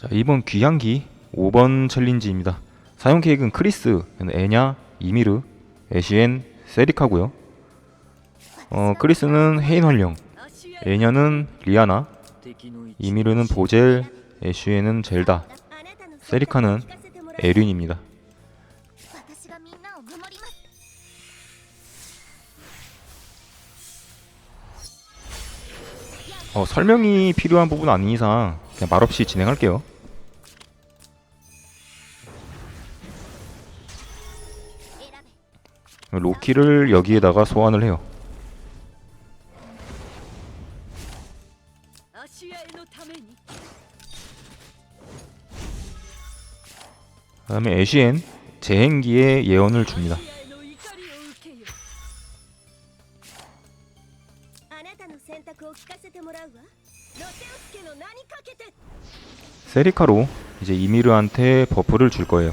자, 이번 귀향기 5번 챌린지입니다. 사용 계획은 크리스, 에냐, 이미르, 애쉬엔, 세리카고요. 어, 크리스는 헤인 활용, 에냐는 리아나, 이미르는 보젤, 애쉬엔은 젤다, 세리카는 에륜입니다. 어, 설명이 필요한 부분 아닌 이상 그냥 말없이 진행할게요. 로키를 여기에다가 소환을 해요. 그 다음에 애쉬엔 재행기에 예언을 줍니다. 세리카로 이제 이미르한테 버프를 줄 거예요.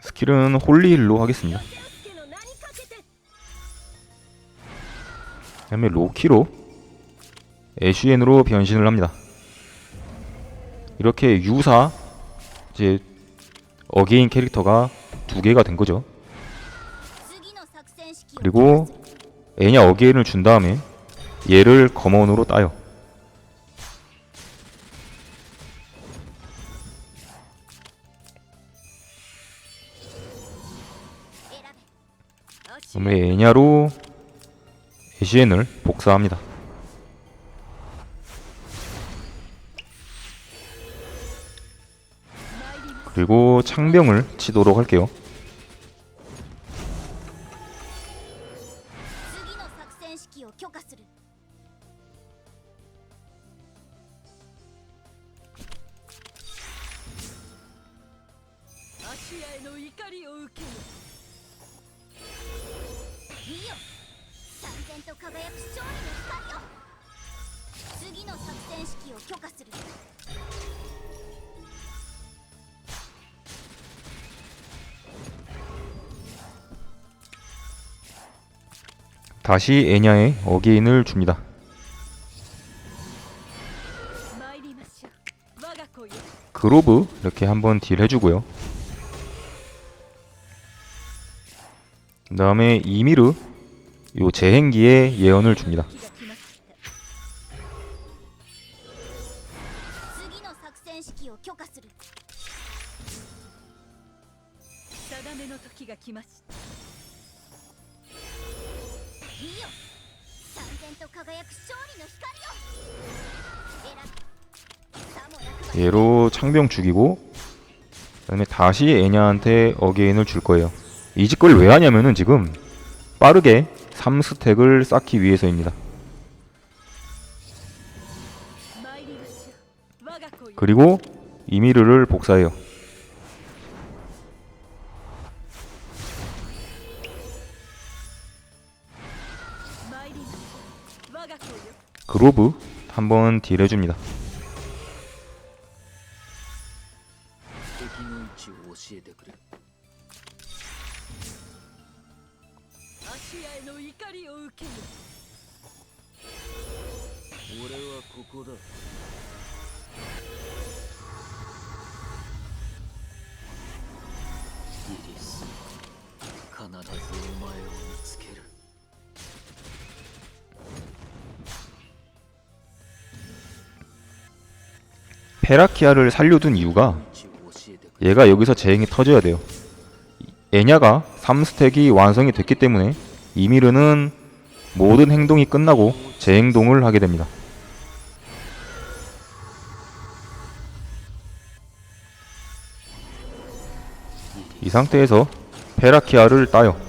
스킬은 홀리힐로 하겠습니다. 그 다음에 로키로 애쉬엔으로 변신을 합니다. 이렇게 유사 이제 어게인 캐릭터가 두 개가 된 거죠. 그리고 애냐 어게인을 준 다음에 얘를 검은으로 따요. 그러면 애냐로 에시엔을 복사합니다. 그리고 창병을 치도록 할게요. 다시 애냐에 어게인을 줍니다. 그로브 이렇게 한번 딜 해주고요. 그 다음에 이미르 요 재행기에 예언을 줍니다. いいよ三千と輝く勝利の光よ選べさも役割 얘로 창병 죽이고 그다음에 다시 애냐한테 어게인을 줄 거예요. 이 짓걸 왜 하냐면은 지금 빠르게 3스택을 쌓기 위해서입니다. 参りましょう我が子よ 그리고 이미르를 복사해요. 그로브 한번 딜 해 줍니다. 페라키아를 살려둔 이유가 얘가 여기서 재행이 터져야 돼요. 에냐가 3스택이 완성이 됐기 때문에 이미르는 모든 행동이 끝나고 재행동을 하게 됩니다. 이 상태에서 페라키아를 따요.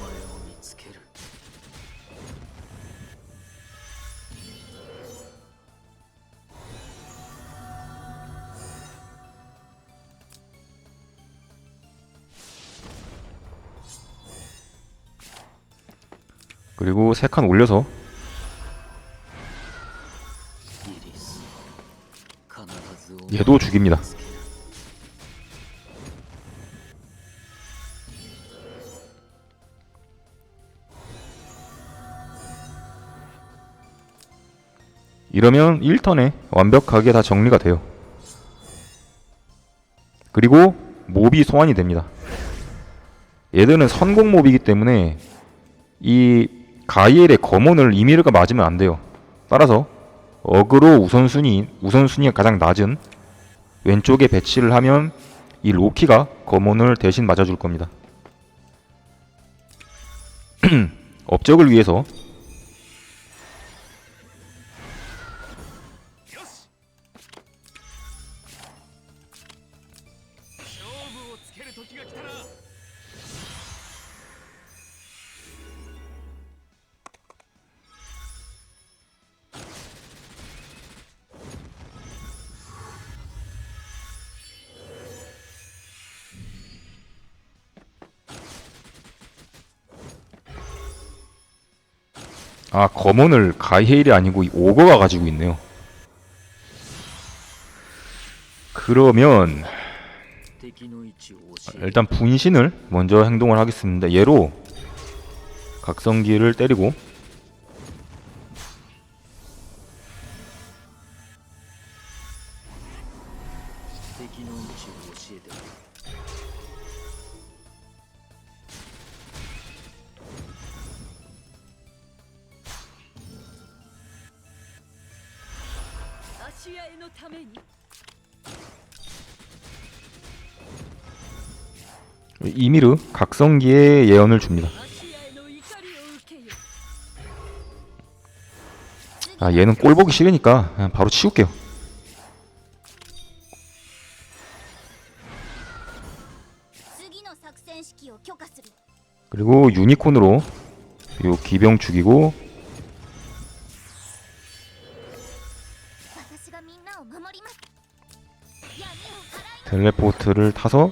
세 칸 올려서 얘도 죽입니다. 이러면 1턴에 완벽하게 다 정리가 돼요. 그리고 몹이 소환이 됩니다. 얘들은 선공 몹이기 때문에 이 가이엘의 검원을 이미르가 맞으면 안 돼요. 따라서 어그로 우선순위 우선순위가 가장 낮은 왼쪽에 배치를 하면 이 로키가 검원을 대신 맞아줄 겁니다. 업적을 위해서 아 검은을 가이헤일이 아니고 오거가 가지고 있네요. 그러면 일단 분신을 먼저 행동을 하겠습니다. 얘로 각성기를 때리고 敵の位置を教えてくれ 芦屋へのために 이미르 각성기의 예언을 줍니다. 芦屋への怒りを受けよ 아 얘는 꼴 보기 싫으니까 그냥 바로 치울게요. 次の作戦指揮を許可する 그리고 유니콘으로 요 기병 죽이고 텔레포트를 타서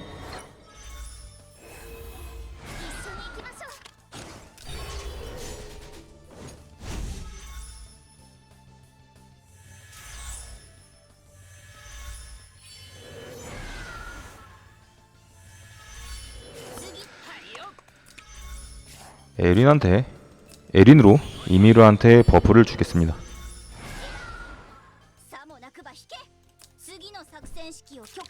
에린한테 에린으로 이미루한테 버프를 주겠습니다.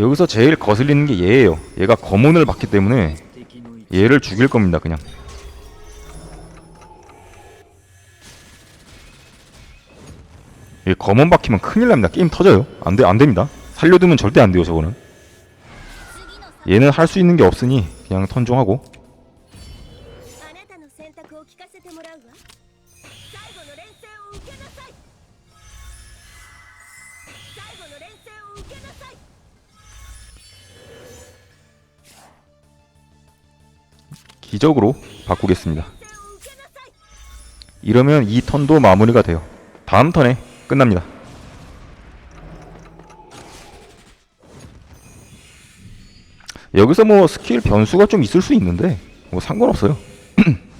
여기서 제일 거슬리는 게 얘예요. 얘가 검문을 받기 때문에 얘를 죽일 겁니다. 그냥. 얘 검은 박히면 큰일 납니다. 게임 터져요. 안 돼, 안 됩니다. 살려두면 절대 안 돼요, 저거는. 얘는 할 수 있는 게 없으니 그냥 턴종하고 기적으로 바꾸겠습니다. 이러면 이 턴도 마무리가 돼요. 다음 턴에 끝납니다. 여기서 뭐 스킬 변수가 좀 있을 수 있는데 뭐 상관없어요.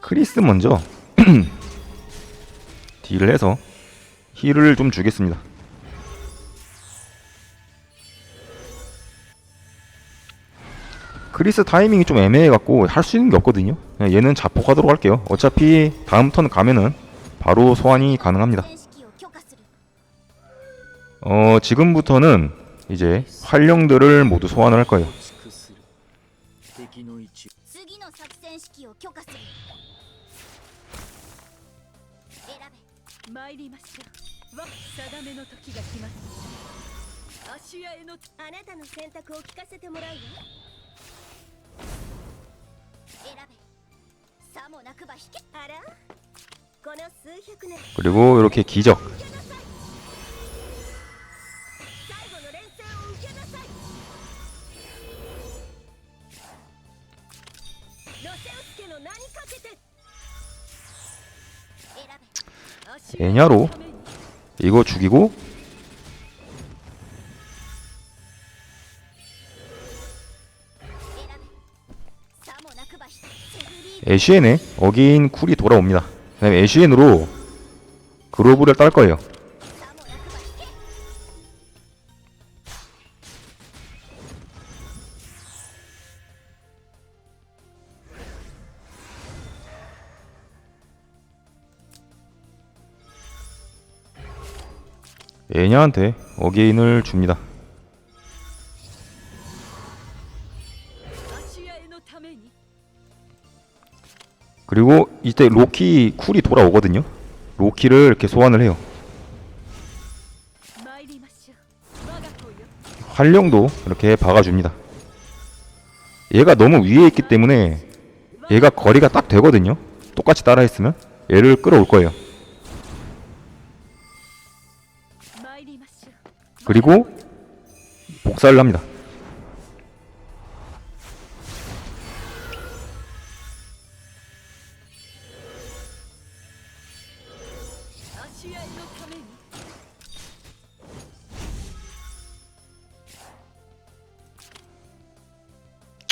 크리스 먼저 딜을 해서 힐을 좀 주겠습니다. 크리스 타이밍이 좀 애매해갖고 할 수 있는 게 없거든요. 네, 얘는 자폭하도록 할게요. 어차피 다음 턴 가면은 바로 소환이 가능합니다. 어 지금부터는 이제 활령들을 모두 소환을 할 거예요. 参りましょう わ定めの時が来ます芦屋へのあなたの選択を聞かせてもらうわ選べさもなくば引けあらこの数百年 그리고 이렇게 기적 애냐로? 이거 죽이고? 애쉬엔에 어긴 쿨이 돌아옵니다. 그 다음에 애쉬엔으로 그로브를 딸 거예요. 애녀한테 어게인을 줍니다. 그리고 이때 로키 쿨이 돌아오거든요. 로키를 이렇게 소환을 해요. 활령도 이렇게 박아줍니다. 얘가 너무 위에 있기 때문에 얘가 거리가 딱 되거든요. 똑같이 따라했으면 얘를 끌어올 거예요. 그리고 복사를 합니다.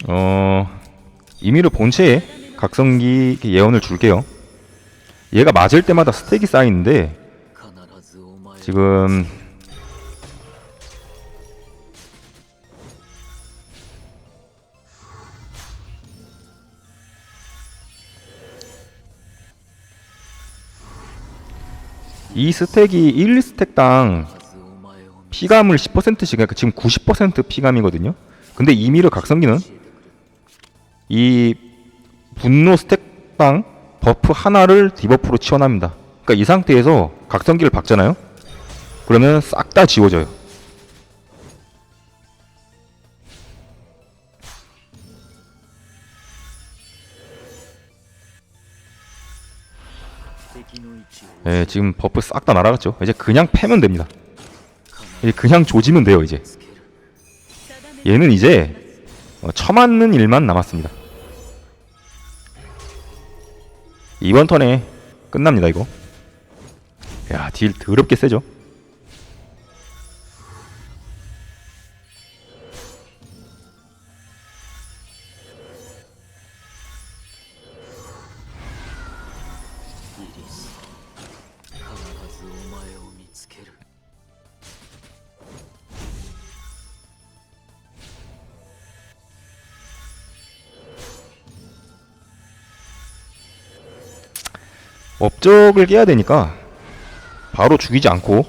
어, 임의로 본체에 각성기 예언을 줄게요. 얘가 맞을 때마다 스택이 쌓이는데 지금 이 스택이 1 스택당 피감을 10%씩 그러니까 지금 90% 피감이거든요. 근데 이미르 각성기는 이 분노 스택당 버프 하나를 디버프로 치환합니다. 그러니까 이 상태에서 각성기를 박잖아요. 그러면 싹 다 지워져요. 예, 지금 버프 싹 다 날아갔죠. 이제 그냥 패면 됩니다. 이제 그냥 조지면 돼요, 이제. 얘는 이제 어, 처맞는 일만 남았습니다. 이번 턴에 끝납니다, 이거. 야, 딜 더럽게 세죠? 업적을 깨야 되니까 바로 죽이지 않고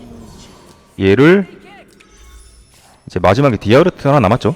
얘를 이제 마지막에 디아르트 하나 남았죠.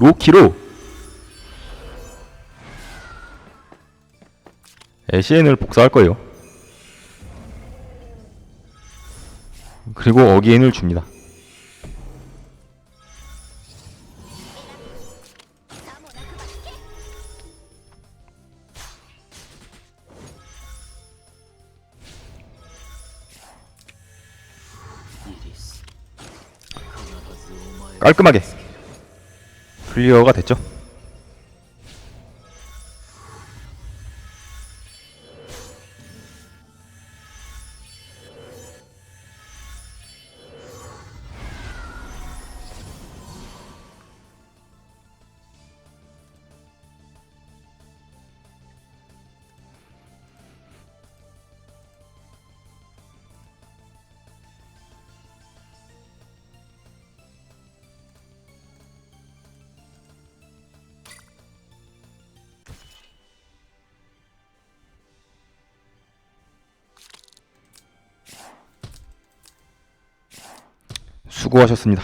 로키로 에시엔을 복사할 거예요. 그리고 어기엔을 줍니다. 깔끔하게 클리어가 됐죠. 수고하셨습니다.